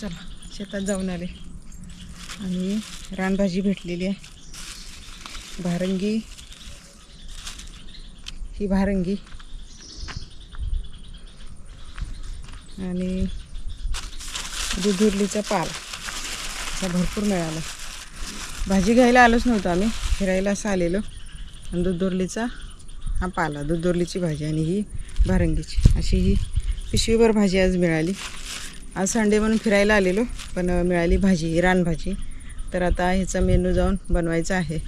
चला शेतात जाऊन आले. आणि रानभाजी भेटलेली आहे. भारंगी. ही भारंगी. आणि दुधुरलीचा पाल. असा भरपूर मिळाला. भाजी घ्यायला आलोच नव्हतो आम्ही. फिरायला असं आलेलो. आणि दुधुरलीचा हा पाला दुधुरलीची भाजी आणि ही भारंगीची. अशी ही पिशवीभर भाजी आज मिळाली. आज संडे म्हणून फिरायला आलेलो पण मिळाली भाजी रानभाजी. तर आता ह्याचा मेनू जाऊन बनवायचा आहे.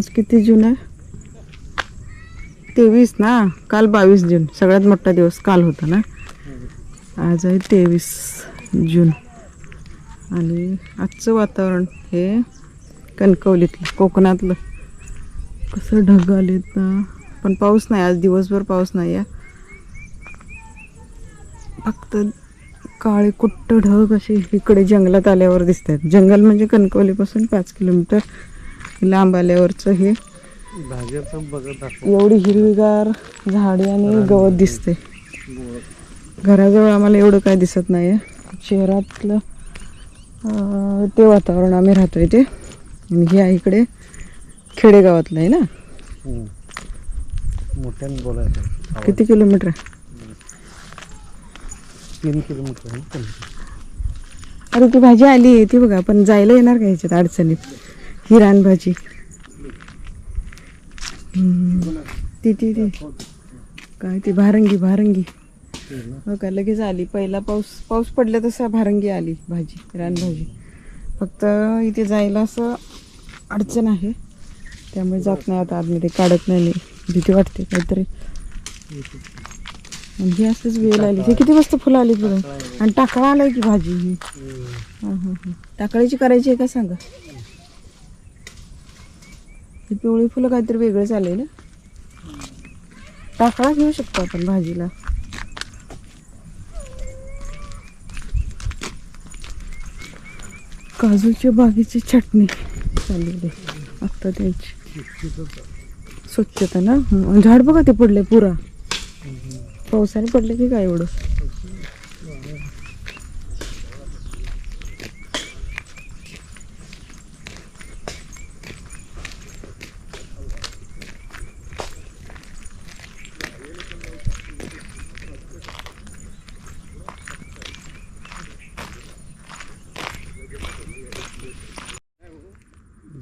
आज किती जून? आहे तेवीस ना? काल बावीस जून. सगळ्यात मोठा दिवस काल होता ना? आज आहे तेवीस जून. आणि आजचं वातावरण हे कणकवलीतलं कोकणातलं. कसं ढग आलेत ना? पण पाऊस नाही आज दिवसभर पाऊस नाही आहे. फक्त काळे कुट्ट ढग असे इकडे जंगलात आल्यावर दिसत आहेत जंगल म्हणजे कणकवलीपासून पाच किलोमीटर लांब आल्यावरचं हे. एवढी हिरवीगार झाडे आणि गवत दिसते घराजवळ आम्हाला एवढं काय दिसत नाही शहरातलं अं, ते वातावरण आम्ही राहतोय ते. आणि हे आहे इकडे खेडेगावातलं आहे ना. मोठ्याने बोलायचं. किती किलोमीटर आहे? तीन किलोमीटर आहे. अरे ती भाजी आली आहे ती बघा पण जायला येणार का ह्याच्यात अडचणीत? ही रानभाजी. ती ती ती. काय ती? भारंगी भारंगी. हो का? लगेच आली. पहिला पाऊस पाऊस पडला तसा भारंगी आली भाजी रानभाजी फक्त इथे जायला असं अडचण आहे. त्यामुळे जात नाही आता आतमध्ये काढत नाही भीती वाटते काहीतरी. आणि ही असंच वेल आली हे किती मस्त फुलं आली बघा. आणि टाकळा आलाय की भाजी ही? हा, हा, हा. टाकळीची करायची आहे का सांगा? ही पिवळी फुलं काहीतरी वेगळं चालेल ना? टाकळा घेऊ शकतो आपण भाजीला. काजूच्या बागेची चटणी. चाललेली आत्ता त्यांची स्वच्छता ना? झाड बघा ते पडले पुरा. पावसाने पडले की काय एवढं?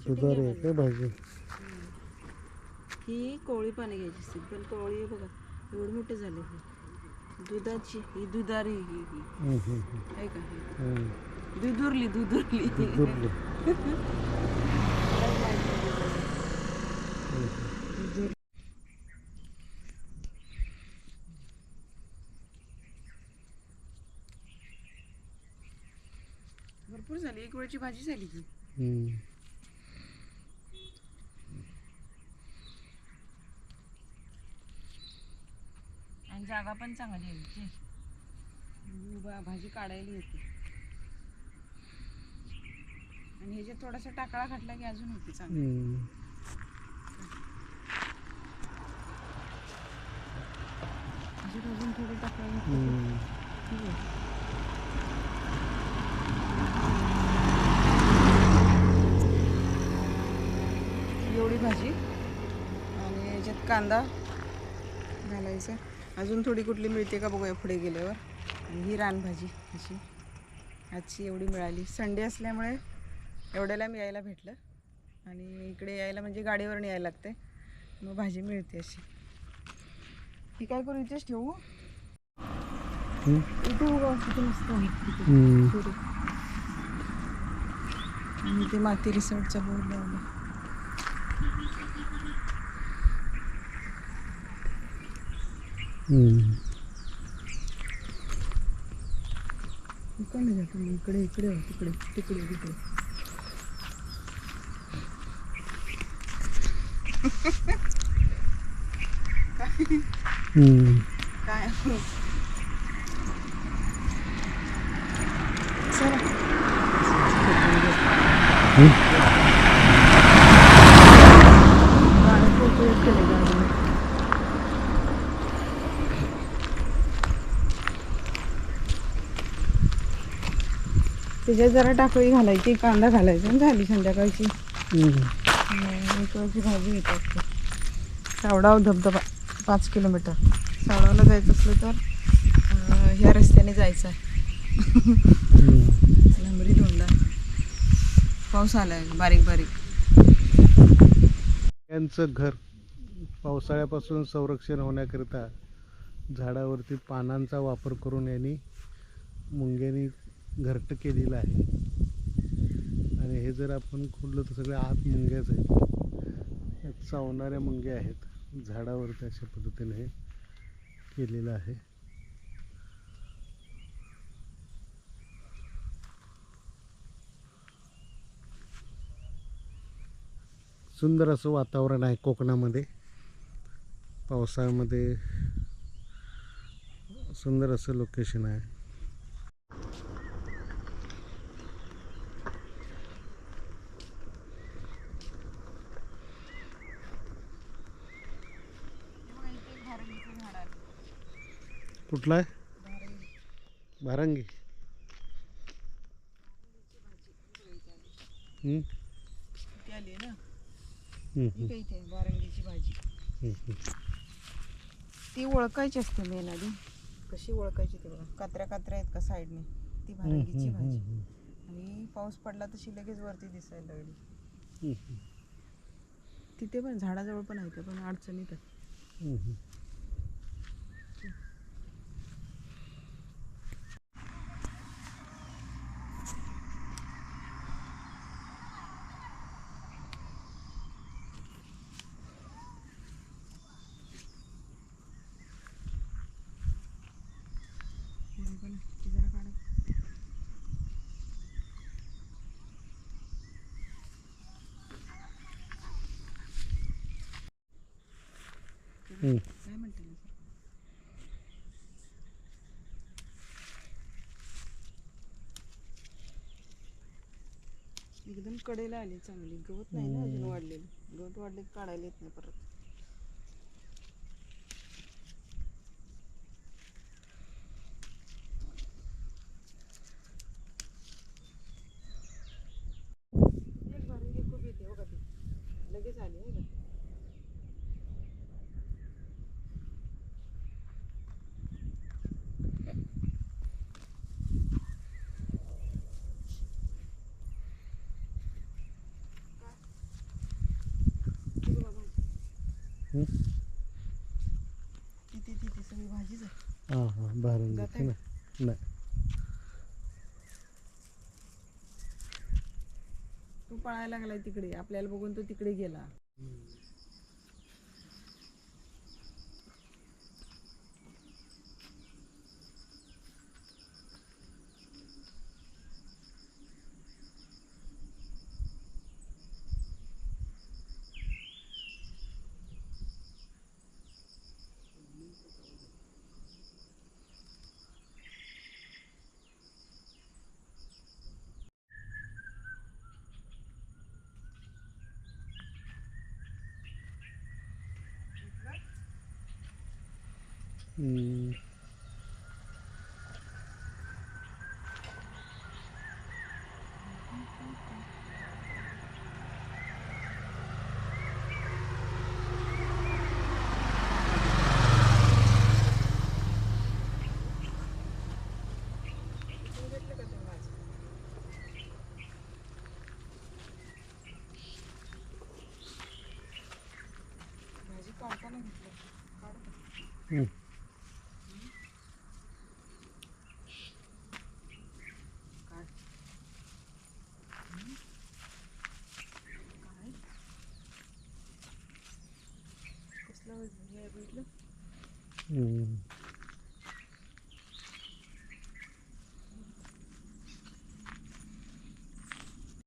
दुधारी आहे काय भाजी ही कोवळी पाणी घ्यायची असते पण कोवळी बघा एवढी मोठी झाली ही दुधाची ही दुधारी ही ही. आहे का ही हम्म. दुधुरली दुधुरली दुर्ले. भरपूर झाली एक वेळची भाजी झाली ती हम्म. आणि जागा पण चांगली आहे भाजी काढायला येते आणि ह्याच्यात थोडासा टाकळा घातला की अजून होते चांगली हम्म. अजून थोडे टाकळा घातला हम्म. की ठीक आहे. एवढी भाजी आणि याच्यात कांदा घालायचा अजून थोडी कुठली मिळते का बघूया पुढे गेल्यावर. आणि ही रानभाजी अशी. आजची एवढी मिळाली. संडे असल्यामुळे एवढ्याला मी यायला भेटलं. आणि इकडे यायला म्हणजे गाडीवरून यायला लागते. मग भाजी मिळते अशी. ही काय करू? इथेच ठेवू. इथे उगा किती मस्त. आणि ते माती रिसॉर्टचा बोर्ड लावला इकडे जातो मग इकडे इकडे हो, तिकडे तिकडे तिकडे हम्म. काय चला त्याच्यात जरा टाकळी घालायची कांदा घालायचा आणि झाली संध्याकाळची. भाजी येतात सावडाव धबधबा पाच किलोमीटर. सावडावला जायचं असलं तर ह्या रस्त्याने जायचं आहे हम्म. लांबरी धोंडा. पाऊस आलाय बारीक बारीक. यांचं घर पावसाळ्यापासून संरक्षण होण्याकरिता झाडावरती पानांचा वापर करून यांनी मुंग्यांनी घरटं केलेलं आहे. आणि हे जर आपण खोडलं तर सगळ्या आत मुंग्याच आहेत. चावणाऱ्या मुंग्या आहेत. झाडावरती अशा पद्धतीने हे केलेलं आहे. सुंदर असं वातावरण आहे कोकणामध्ये. पावसाळ्यामध्ये सुंदर असं लोकेशन आहे. कुठला आहे? भारंगी. बारंगीची भाजी. ती ओळखायची असते मेन आधी. कशी ओळखायची ते बघा. कात्र्या कात्र्या आहेत का साईडने? ती हम्म, भाजी. आणि पाऊस पडला तशी लगेच वरती दिसायला लागली. तिथे पण झाडाजवळ पण आहे पण अडचणीत आहे. एकदम कडेला आली चांगली. गवत नाही ना अजून वाढलेलं. गवत वाढले काढायला येत नाही परत. भाजीच हां ना पळायला लागलाय तिकडे. आपल्याला बघून तो तिकडे गेला. 嗯。嗯。